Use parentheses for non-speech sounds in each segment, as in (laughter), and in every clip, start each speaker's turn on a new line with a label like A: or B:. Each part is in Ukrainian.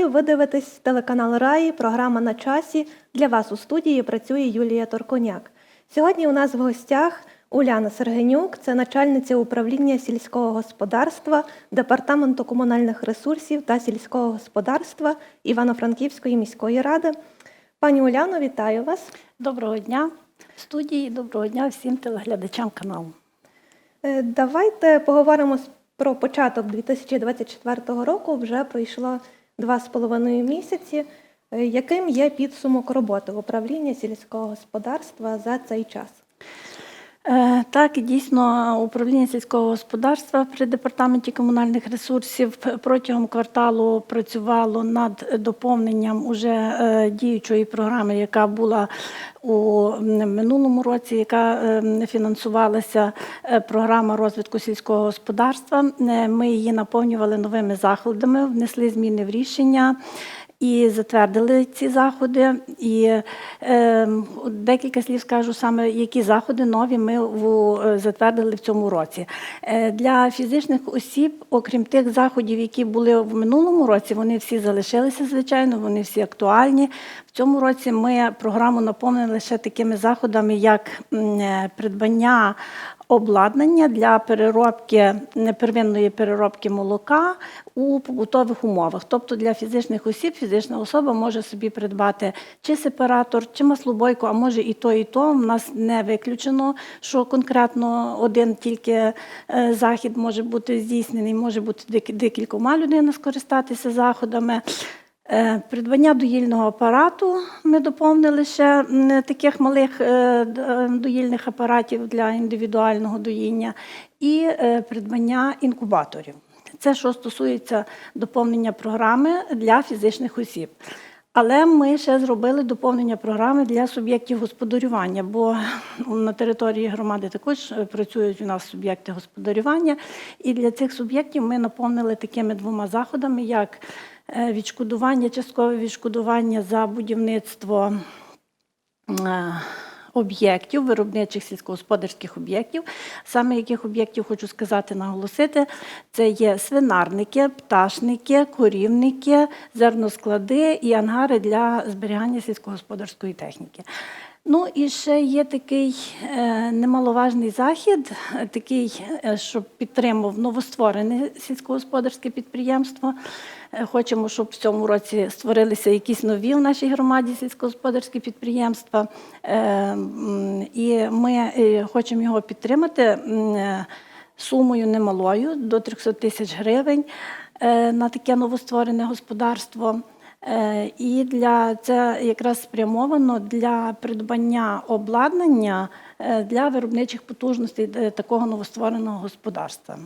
A: Вітаю! Ви дивитесь телеканал Раї, програма на часі. Для вас у студії працює Юлія Торконяк. Сьогодні у нас в гостях Уляна Сергенюк, це начальниця управління сільського господарства, департаменту комунальних ресурсів та сільського господарства Івано-Франківської міської ради. Пані Уляно, вітаю вас.
B: Доброго дня студії, доброго дня всім телеглядачам каналу.
A: Е, давайте поговоримо про початок 2024 року. Вже пройшло. 2,5 місяці. Е, яким є підсумок роботи в управлінні сільського господарства за цей час?
B: Е, Так, дійсно, управління сільського господарства при департаменті комунальних ресурсів протягом кварталу працювало над доповненням уже е, діючої програми, яка була у минулому році, яка е, фінансувалася е, програма розвитку сільського господарства. Ми її наповнювали новими заходами, внесли зміни в рішення. І затвердили ці заходи. І е, декілька слів скажу саме, які заходи нові ми в, е, затвердили в цьому році. Е, для фізичних осіб, окрім тих заходів, які були в минулому році, вони всі залишилися, звичайно, вони всі актуальні. В цьому році ми програму наповнили лише такими заходами, як е, придбання обладнання для переробки первинної переробки молока у побутових умовах. Тобто для фізичних осіб фізична особа може собі придбати чи сепаратор, чи маслобойку, а може і то, і то. У нас не виключено, що конкретно один тільки е, захід може бути здійснений, може бути декількома людина скористатися заходами. Е, Придбання доїльного апарату ми доповнили ще таких малих е, доїльних апаратів для індивідуального доїння і придбання інкубаторів. Це що стосується доповнення програми для фізичних осіб. Але ми ще зробили доповнення програми для суб'єктів господарювання, бо на території громади також е, працюють у нас суб'єкти господарювання. І для цих суб'єктів ми наповнили такими двома заходами, як е, відшкодування, часткове відшкодування за будівництво е, об'єктів, виробничих сільськогосподарських об'єктів. Саме яких об'єктів хочу сказати, наголосити, це є свинарники, пташники, корівники, зерносклади і ангари для зберігання сільськогосподарської техніки. Ну і ще є такий е, немаловажний захід, такий, е, що підтримав новостворене сільськогосподарське підприємство. Е, Хочемо, щоб в цьому році створилися якісь нові в нашій громаді сільськогосподарські підприємства. І ми хочемо його підтримати сумою немалою до 300 тисяч гривень на таке новостворене господарство. Е, І для це якраз спрямовано для придбання обладнання е, для виробничих потужностей е, такого новоствореного господарства.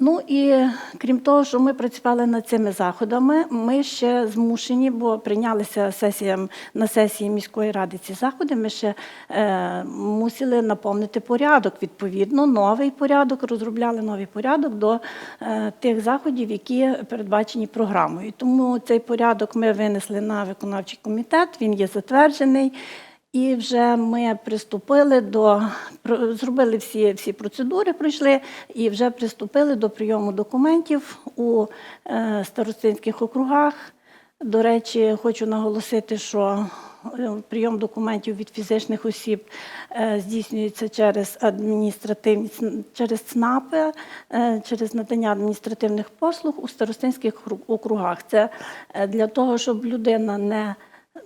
B: Ну і крім того, що ми працювали над цими заходами, ми ще змушені, бо прийнялися сесіям на сесії міської ради ці заходи. Ми ще е, мусили наповнити порядок. Відповідно, новий порядок, розробляли новий порядок до е, тих заходів, які передбачені програмою. Тому цей порядок ми винесли на виконавчий комітет. Він є затверджений. І вже ми приступили до зробили всі, всі процедури, пройшли і вже приступили до прийому документів у е, старостинських округах. До речі, хочу наголосити, що е, прийом документів від фізичних осіб е, здійснюється через адміністративні через ЦНАПи, е, через надання адміністративних послуг у старостинських округах. Це е, для того, щоб людина не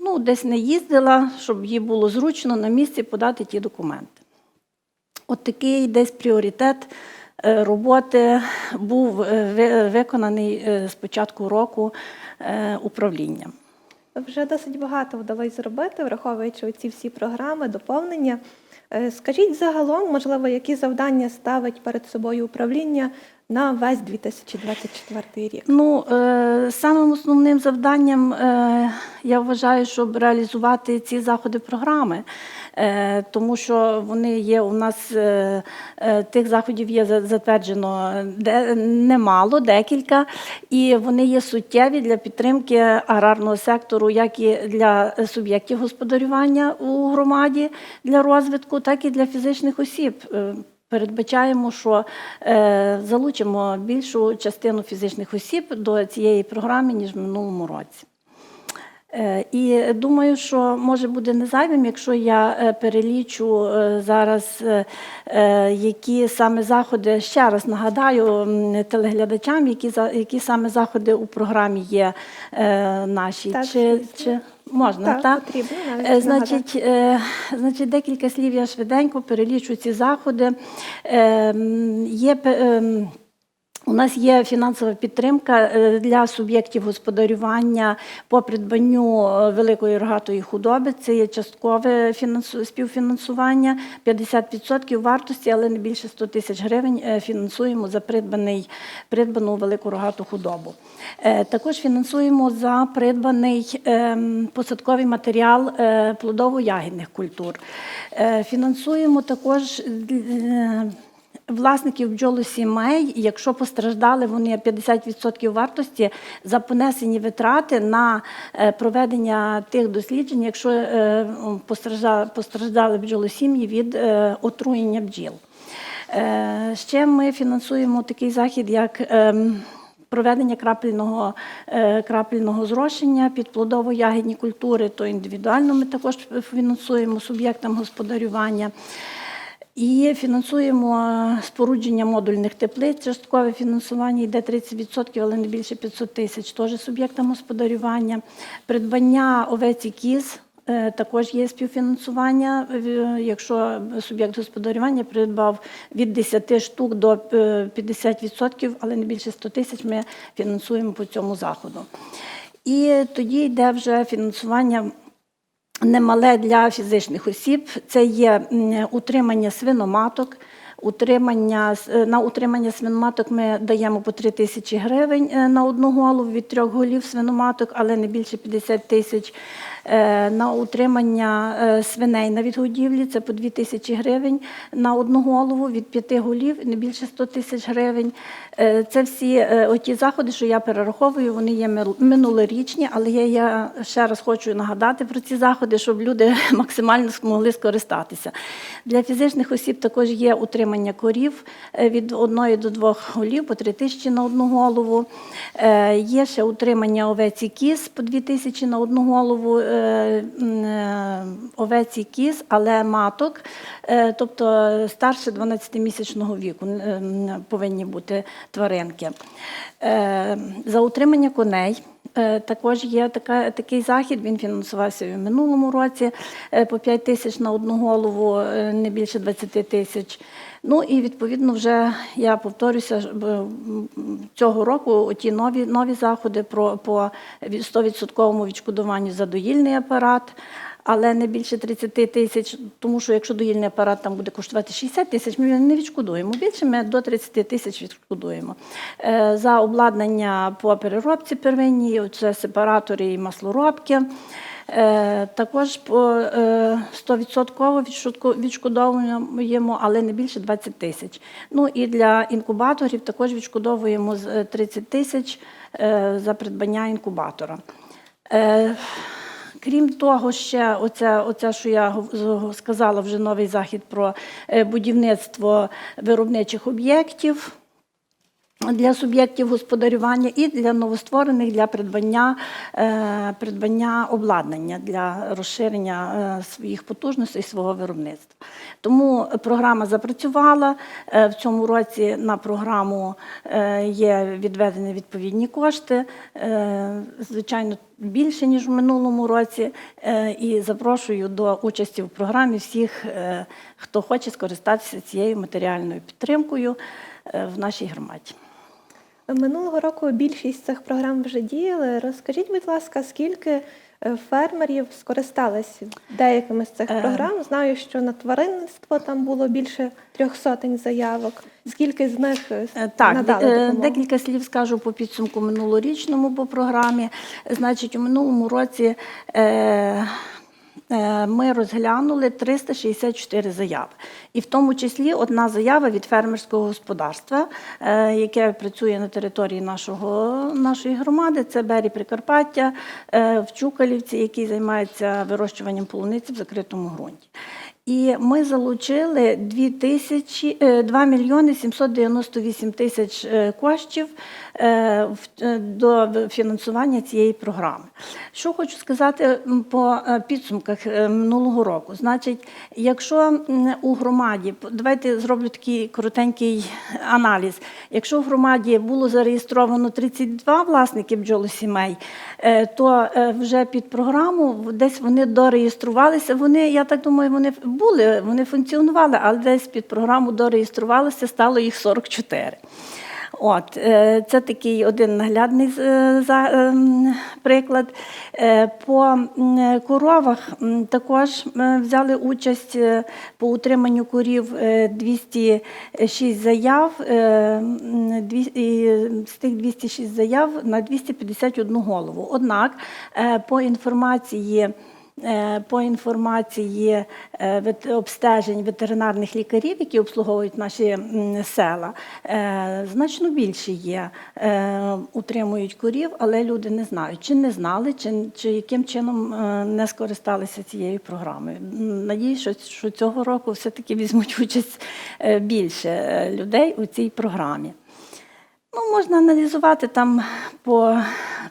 B: ну, десь не їздила, щоб їй було зручно на місці подати ті документи. От такий десь пріоритет е, роботи був е, виконаний е, з початку року управлінням.
A: Вже досить багато вдалося зробити, враховуючи ці всі програми, доповнення. Скажіть загалом, можливо, які завдання ставить перед собою управління на весь 2024 рік?
B: Ну, е, самим основним завданням е, я вважаю, щоб реалізувати ці заходи програми, е, тому що вони є у нас е, е, тих заходів є за- затверджено де, немало, декілька, і вони є суттєві для підтримки аграрного сектору, як і для суб'єктів господарювання у громаді для розвитку, так і для фізичних осіб. Передбачаємо, що е, залучимо більшу частину фізичних осіб до цієї програми, ніж в минулому році. Е, І думаю, що може буде не зайвим, якщо я е, перелічу е, зараз, е, е, які саме заходи, ще раз нагадаю телеглядачам, які, які саме заходи у програмі є е, нашій.
A: Так,
B: Чи, чи можна,
A: Так,
B: так?
A: потрібно навіть
B: Е. Значить, е, значить, декілька слів я швиденько перелічу ці заходи. Е, Є ем, у нас є фінансова підтримка е, для суб'єктів господарювання по придбанню е, великої рогатої худоби. Це є часткове фінансу- співфінансування, 50% вартості, але не більше 100 тисяч гривень е, фінансуємо за придбаний, придбану велику рогату худобу. Також фінансуємо за придбаний ем, посадковий матеріал плодово-ягідних культур. Фінансуємо також власників бджолосімей, якщо постраждали вони 50% вартості за понесені витрати на е, проведення тих досліджень, якщо е, постраждали, бджолосім'ї від е, отруєння бджіл. Ще ми фінансуємо такий захід, як ем, проведення крапельного, крапельного зрошення під плодово-ягідні культури, то індивідуально ми також фінансуємо суб'єктам господарювання. І фінансуємо е, спорудження модульних теплиць. Часткове фінансування йде 30%, але не більше 500 тисяч. Теж суб'єктам господарювання. Придбання овець і кіз. е, Також є співфінансування, е, якщо суб'єкт господарювання придбав від 10 штук до е, 50%, але не більше 100 тисяч ми фінансуємо по цьому заходу. І тоді йде вже фінансування немале для фізичних осіб. Це є утримання свиноматок. Утримання е, на утримання свиноматок ми даємо по 3 тисячі гривень е, на одну голову від трьох голів свиноматок, але не більше 50 тисяч. Е, На утримання е, свиней на відгодівлі це по 2 тисячі гривень на одну голову від п'яти голів, не більше 100 тисяч гривень. Е, Це всі оті заходи, що я перераховую, вони є минулорічні, але я, я ще раз хочу нагадати про ці заходи, щоб люди (laughs) максимально змогли скористатися. Для фізичних осіб також є утримання корів від одної до двох голів по 3 тисячі на одну голову. Є ще утримання овець і кіз по 2 тисячі на одну голову. Е, е, Овець і кіз, але маток, е, тобто старше 12-місячного віку повинні бути тваринки. За утримання коней. Е, Також є така, такий захід, він фінансувався і в минулому році е, по 5 тисяч на одну голову, е, не більше 20 тисяч. Ну і відповідно вже я повторюся, цього року ті нові, нові заходи про, по від- 100% відшкодуванню за доїльний апарат. Але не більше 30 тисяч, тому що якщо доїльний апарат там буде коштувати 60 тисяч, ми не відшкодуємо. Більше ми до 30 тисяч відшкодуємо. Е, За обладнання по переробці первинній, це сепаратори і маслоробки. Е, Також по е, 100% відшкодовуємо, але не більше 20 тисяч. Ну і для інкубаторів також відшкодовуємо е, 30 тисяч е, за придбання інкубатора. Крім того, ще оця, оця, що я сказала, вже новий захід про е, будівництво виробничих об'єктів для суб'єктів господарювання і для новостворених для придбання, е, придбання обладнання для розширення е, своїх потужностей, свого виробництва. Тому програма запрацювала. Е, В цьому році на програму є відведені відповідні кошти, звичайно, більше ніж в минулому році. І запрошую до участі в програмі всіх, хто хоче скористатися цією матеріальною підтримкою в нашій громаді.
A: Минулого року більшість цих програм вже діяли. Розкажіть, будь ласка, скільки е, фермерів скористались деякими з цих
B: Е.
A: програм? Знаю, що на тваринництво там було більше трьох сотень заявок. Скільки з них е,
B: Так,
A: надали допомогу?
B: декілька слів скажу по підсумку минулорічному по програмі. Значить, у минулому році ми розглянули 364 заяви. І в тому числі одна заява від фермерського господарства, е, яке працює на території нашого, нашої громади. Це Бері Прикарпаття е, в Чукалівці, який займається вирощуванням полуниці в закритому ґрунті. І ми залучили 2, тисячі, е, 2 мільйони 798 тисяч е, коштів е, е, до фінансування цієї програми. Що хочу сказати по е, підсумках е, минулого року. Значить, якщо у громаді, давайте зроблю такий коротенький аналіз. Якщо в громаді було зареєстровано 32 власники бджолосімей, е, то е, вже під програму десь вони дореєструвалися. Вони, я так думаю, вони були, вони функціонували, але десь під програму дореєструвалися, стало їх 44. От, е, це такий один наглядний е, ем, приклад. Е, По коровах також взяли участь по утриманню корів е, 206 заяв. З тих 206 заяв на 251 голову. Однак, по інформації По інформації е, обстежень ветеринарних лікарів, які обслуговують наші села, е, значно більше є, е, утримують корів, але люди не знають, чи не знали, чи, чи яким чином е, не скористалися цією програмою. М, Надіюсь, що, що цього року все-таки візьмуть участь е, більше е, людей у цій програмі. Ну, можна аналізувати там по,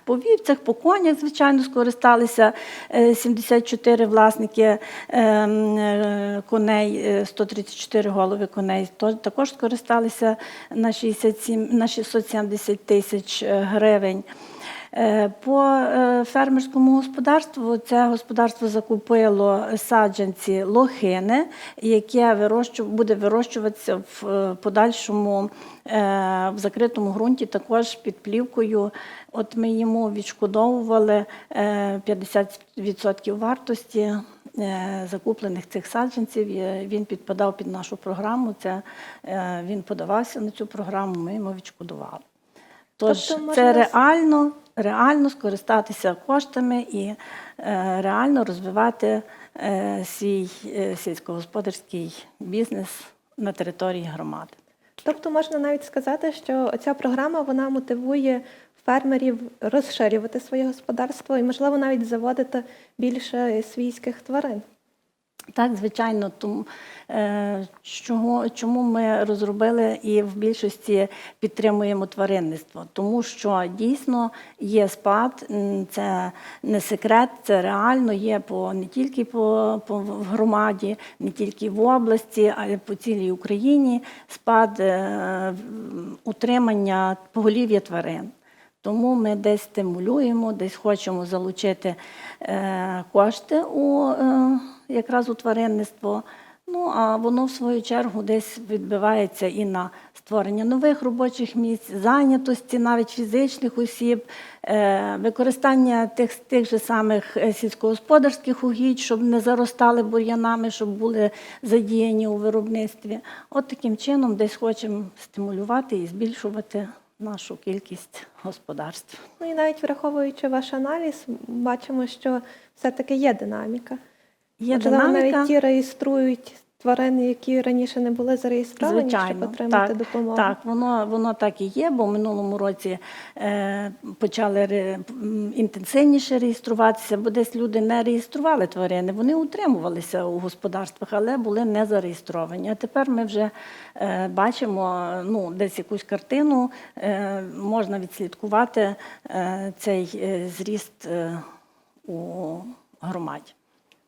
B: по вівцях, по конях, звичайно, скористалися е, 74 власники е, м, е, коней, е, 134 голови коней, також скористалися на, 67, на 670 тисяч е, гривень. Е, По е, фермерському господарству це господарство закупило саджанці лохини, яке буде вирощуватися в е, подальшому в закритому ґрунті, також під плівкою. От ми йому відшкодовували е, 50% вартості закуплених цих саджанців. Він підпадав під нашу програму. Це він подавався на цю програму. Ми йому відшкодували. Тож
A: Тобто можна
B: це реально, реально скористатися коштами і е, реально розвивати е, свій е, сільськогосподарський бізнес на території громади.
A: Тобто можна навіть сказати, що ця програма вона мотивує фермерів розширювати своє господарство і, можливо, навіть заводити більше свійських тварин.
B: Так, звичайно, тому е, чого, чому ми розробили і в більшості підтримуємо тваринництво? Тому що дійсно є спад, це не секрет, це реально є по не тільки по, по в громаді, не тільки в області, а й по цілій Україні спад е, утримання поголів'я тварин. Тому ми десь стимулюємо, десь хочемо залучити е, кошти у е, якраз у тваринництво. Ну а воно в свою чергу десь відбивається і на створення нових робочих місць, зайнятості навіть фізичних осіб, е, використання тих, тих же самих е, сільськогосподарських угідь, щоб не заростали бур'янами, щоб були задіяні у виробництві. От таким чином десь хочемо стимулювати і збільшувати нашу кількість господарств.
A: Ну і навіть враховуючи ваш аналіз, бачимо, що все-таки є динаміка.
B: Є
A: Можливо,
B: динаміка.
A: навіть ті реєструють тварини, які раніше не були зареєстровані, щоб отримати
B: так,
A: допомогу.
B: так воно, воно так і є, бо в минулому році е, почали ре, інтенсивніше реєструватися, бо десь люди не реєстрували тварини. Вони утримувалися у господарствах, але були не зареєстровані. А тепер ми вже е, бачимо ну, десь якусь картину, е, можна відслідкувати е, цей е, зріст е, у громаді.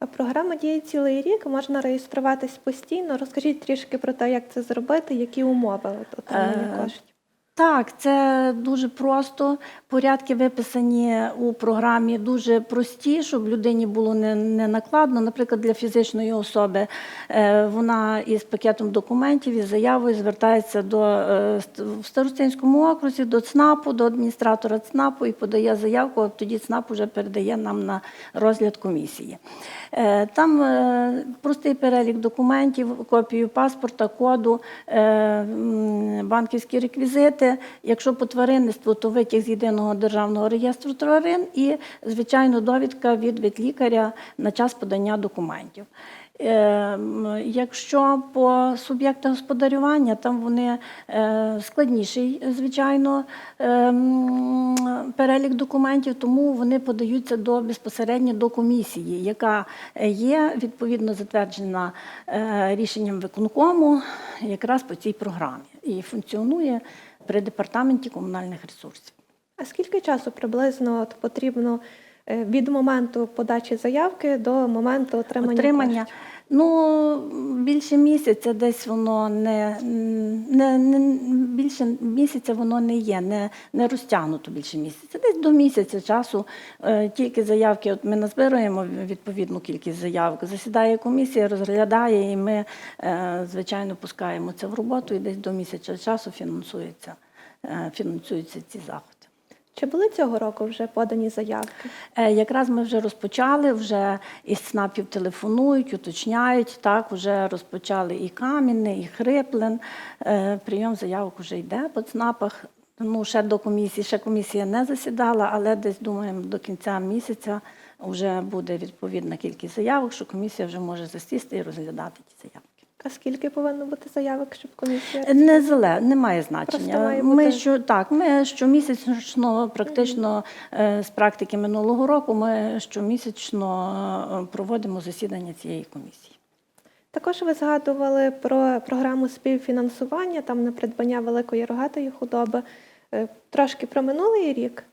A: Програма діє цілий рік, можна реєструватись постійно. Розкажіть трішки про те, як це зробити, які умови от, отримання
B: Е,
A: коштів.
B: Так, це дуже просто. Порядки виписані у програмі дуже прості, щоб людині було не, не накладно. Наприклад, для фізичної особи е, вона із пакетом документів із заявою звертається до е, в Старостинському окрузі, до ЦНАПу, до адміністратора ЦНАПу і подає заявку. а Тоді ЦНАП вже передає нам на розгляд комісії. Е, Там простий перелік документів, копію паспорта, коду, банківські реквізити, якщо по тваринництву, то витяг з єдиного державного реєстру тварин і, звичайно, довідка від ветлікаря на час подання документів. Ем, Якщо по суб'єктах господарювання, там вони е, складніший, звичайно, ем, перелік документів, тому вони подаються до безпосередньо до комісії, яка є відповідно затверджена е, рішенням виконкому якраз по цій програмі і функціонує при департаменті комунальних ресурсів.
A: А скільки часу приблизно от потрібно е, від моменту подачі заявки до моменту отримання?
B: Отримання.
A: коштів?
B: Ну, більше місяця десь воно не, не, не більше місяця воно не є, не, не розтягнуто більше місяця. Десь до місяця часу е, тільки заявки. От ми назбираємо відповідну кількість заявок. Засідає комісія, розглядає, і ми, е, звичайно, пускаємо це в роботу, і десь до місяця часу фінансується, е, фінансуються ці заходи.
A: Чи були цього року вже подані заявки?
B: Е, Якраз ми вже розпочали, вже із ЦНАПів телефонують, уточняють. Так, вже розпочали і Кам'яне, і Хриплен. Е, Прийом заявок вже йде по ЦНАПах. Ну, ще до комісії, ще комісія не засідала, але десь думаємо, до кінця місяця вже буде відповідна кількість заявок, що комісія вже може засісти і розглядати ті заявки.
A: А скільки повинно бути заявок, щоб комісія?
B: Не зале, немає значення.
A: Має
B: Ми
A: бути-
B: що так, ми щомісячно, практично е, з практики минулого року, ми щомісячно е, проводимо засідання цієї комісії.
A: Також ви згадували про програму співфінансування там на придбання великої рогатої худоби. Е, Трошки про минулий рік.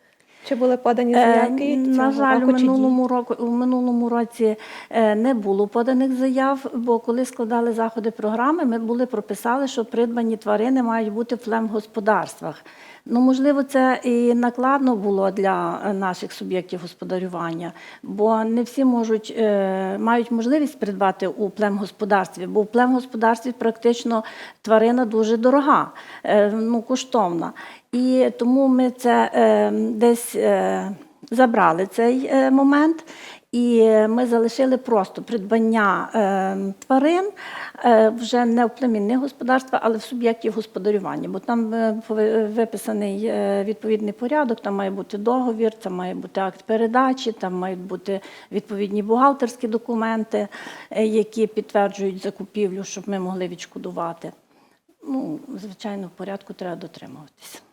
A: Чи були подані заявки?
B: Е, На жаль,
A: року, ні?
B: минулому року у минулому році е, не було поданих заяв, бо коли складали заходи програми, ми були прописали, що придбані тварини мають бути в флемгосподарствах. Ну, можливо, це і накладно було для е, наших суб'єктів господарювання, бо не всі можуть е, мають можливість придбати у племгосподарстві, бо у племгосподарстві практично тварина дуже дорога, е, ну коштовна. І тому ми це е, десь е, забрали цей е, момент. І ми залишили просто придбання е, тварин е, вже не в племінних господарствах, але в суб'єктів господарювання. Бо там е, виписаний е, відповідний порядок, там має бути договір, там має бути акт передачі, там мають бути відповідні бухгалтерські документи, е, які підтверджують закупівлю, щоб ми могли відшкодувати. Ну, звичайно, в порядку треба дотримуватися.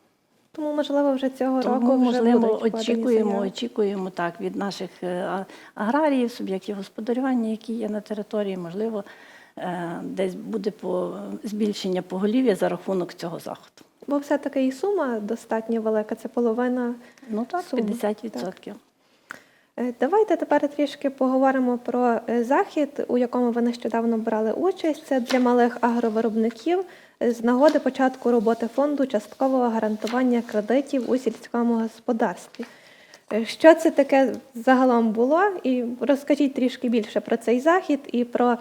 A: Тому, можливо, вже цього року
B: Тому,
A: вже
B: можливо,
A: будуть
B: очікуємо,
A: заяви.
B: очікуємо так від наших е, аграріїв, суб'єктів господарювання, які є на території, можливо, е, десь буде по збільшення поголів'я за рахунок цього заходу.
A: Бо все-таки і сума достатньо велика, це половина.
B: Ну так,
A: Сума,
B: 50%.
A: Е, Давайте тепер трішки поговоримо про захід, у якому ви нещодавно брали участь. Це для малих агровиробників з нагоди початку роботи фонду часткового гарантування кредитів у сільському господарстві. Е, Що це таке загалом було? І розкажіть трішки більше про цей захід і про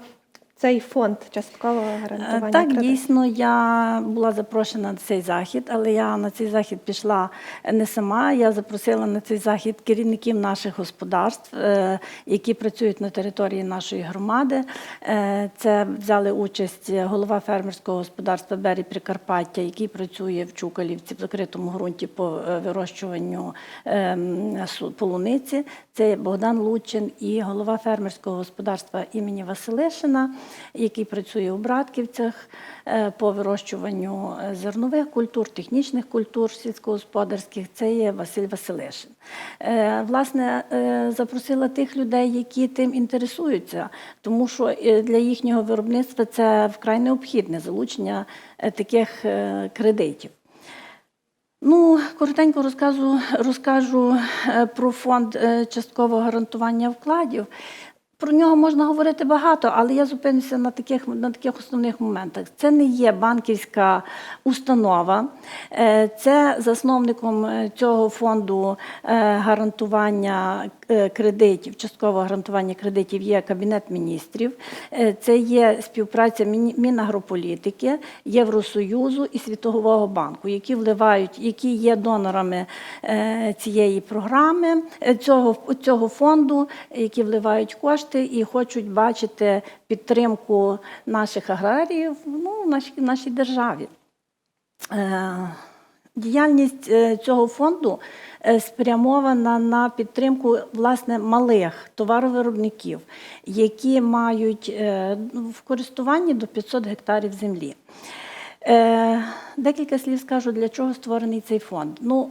A: цей фонд часткового гарантування
B: Е, Так,
A: кредитів.
B: дійсно, я була запрошена на цей захід, але я на цей захід пішла не сама. Я запросила на цей захід керівників наших господарств, е, які працюють на території нашої громади. Е, Це взяли участь голова фермерського господарства Бері Прикарпаття, який працює в Чукалівці в закритому ґрунті по вирощуванню ем, полуниці. Це Богдан Лучин і голова фермерського господарства імені Василишина, який працює у Братківцях е, по вирощуванню е, зернових культур, технічних культур сільськогосподарських. Це є Василь Василишин. Е, Власне, запросила тих людей, які тим інтересуються, тому що для їхнього виробництва це вкрай необхідне залучення таких кредитів. Ну, коротенько розкажу, розкажу про фонд часткового гарантування вкладів. Про нього можна говорити багато, але я зупинюся на таких, на таких основних моментах. Це не є банківська установа, Е, це засновником е, цього фонду е, гарантування кредитів, часткового гарантування кредитів є Кабінет міністрів, Е, це є співпраця Мінагрополітики, Євросоюзу і Світового банку, які вливають, які є донорами е, цієї програми, е, цього, цього фонду, які вливають кошти і хочуть бачити підтримку наших аграріїв ну, в нашій, в нашій державі. Діяльність е, цього фонду е, спрямована на підтримку власне малих товаровиробників, які мають е, в користуванні до 500 гектарів землі. Декілька слів скажу, для чого створений цей фонд. Ну,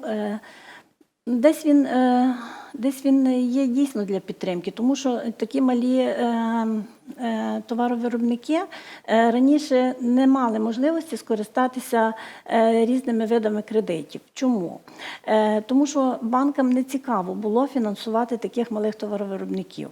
B: Десь він, е, десь він є дійсно для підтримки, тому що такі малі е, е, товаровиробники раніше не мали можливості скористатися різними видами кредитів. Чому? Тому що банкам не цікаво було фінансувати таких малих товаровиробників.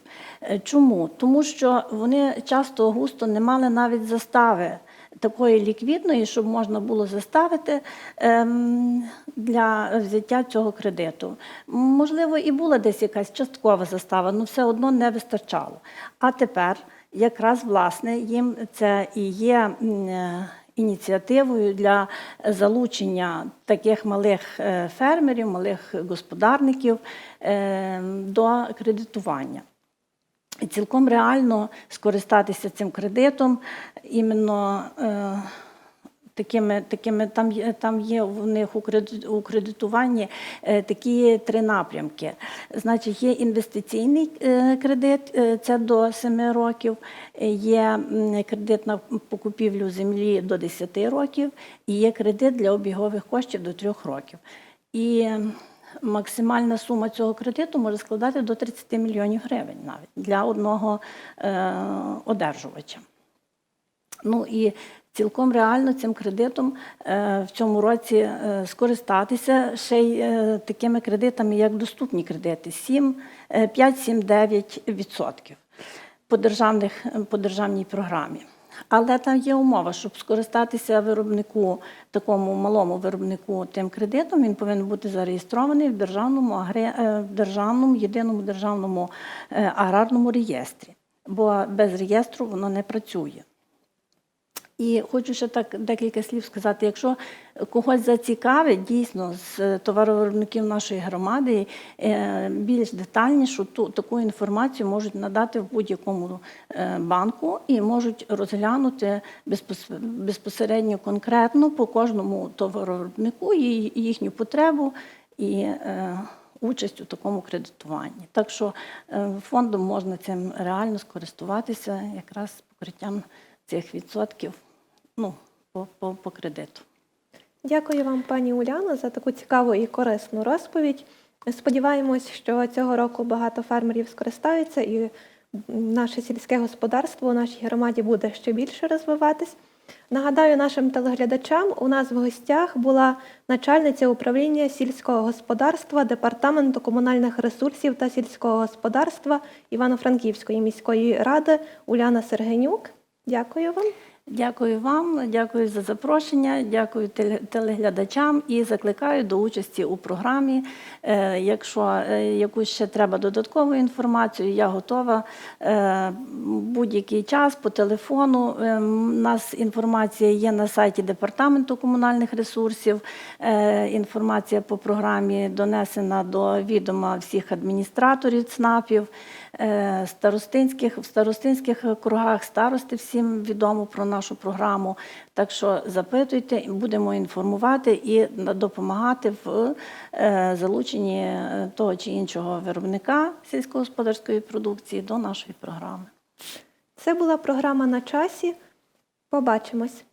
B: Чому? Тому що вони часто густо не мали навіть застави такої ліквідної, щоб можна було заставити ем, для взяття цього кредиту. Можливо, і була десь якась часткова застава, але все одно не вистачало. А тепер якраз власне їм це і є. е, Ініціативою для залучення таких малих е, фермерів, малих господарників е, до кредитування. Цілком реально скористатися цим кредитом іменно е, такими, такими там, є, там є в них у кредитуванні е, такі три напрямки. Значить, є інвестиційний е, кредит, це до 7 років, є кредит на покупівлю землі до 10 років, і є кредит для обігових коштів до 3 років. І максимальна сума цього кредиту може складати до 30 мільйонів гривень навіть для одного е, одержувача. Ну і цілком реально цим кредитом е, в цьому році е, скористатися ще й е, такими кредитами, як доступні кредити 7, е, 5-7-9% по, державних, по державній програмі. Але там є умова, щоб скористатися виробнику, такому малому виробнику тим кредитом, він повинен бути зареєстрований в державному, е, в державному єдиному державному е, аграрному реєстрі, бо без реєстру воно не працює. І хочу ще так декілька слів сказати. Якщо когось зацікавить дійсно з товаровиробників нашої громади, е, більш детальнішу ту таку інформацію можуть надати в будь-якому е, банку і можуть розглянути безпос- безпосередньо конкретно по кожному товаровиробнику і їхню потребу і е, участь у такому кредитуванні. Так що е, фондом можна цим реально скористуватися якраз покриттям цих відсотків ну, по, по, по кредиту.
A: Дякую вам, пані Уляно, за таку цікаву і корисну розповідь. Сподіваємось, що цього року багато фермерів скористаються і наше сільське господарство у нашій громаді буде ще більше розвиватись. Нагадаю нашим телеглядачам, у нас в гостях була начальниця управління сільського господарства Департаменту комунальних ресурсів та сільського господарства Івано-Франківської міської ради Уляна Сергенюк. Дякую вам.
B: Дякую вам, дякую за запрошення, дякую телеглядачам і закликаю до участі у програмі. Е, Якщо е, якусь ще треба додаткову інформацію, я готова е, будь-який час по телефону. У нас інформація є на сайті Департаменту комунальних ресурсів. Інформація по програмі донесена до відома всіх адміністраторів ЦНАПів. Старостинських в старостинських кругах старости всім відомо про нашу програму. Так що запитуйте, будемо інформувати і допомагати в е, залученні е, того чи іншого виробника сільськогосподарської продукції до нашої програми.
A: Це була програма на часі. Побачимось.